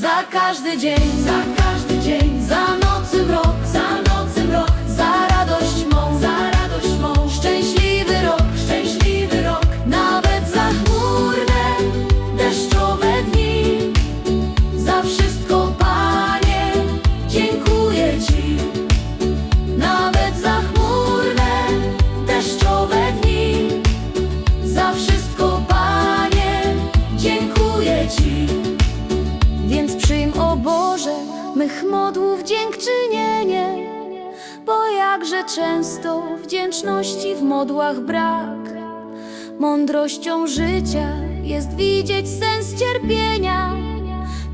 Za każdy dzień, za każdy dzień, za nocy mrok Więc przyjm, o Boże, mych modłów dziękczynienie. Bo jakże często wdzięczności w modłach brak. Mądrością życia jest widzieć sens cierpienia.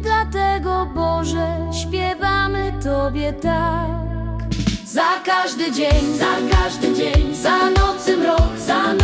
Dlatego, Boże, śpiewamy Tobie tak. Za każdy dzień, za każdy dzień, za nocy mrok, za nocy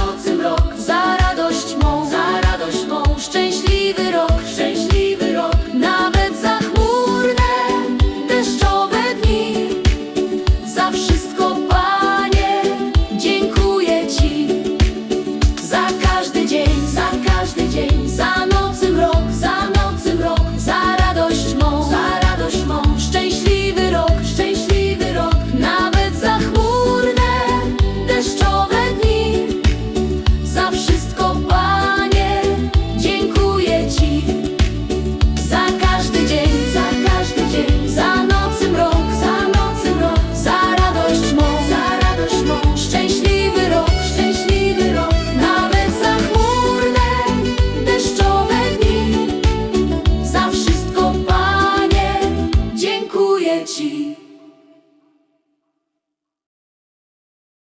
gente.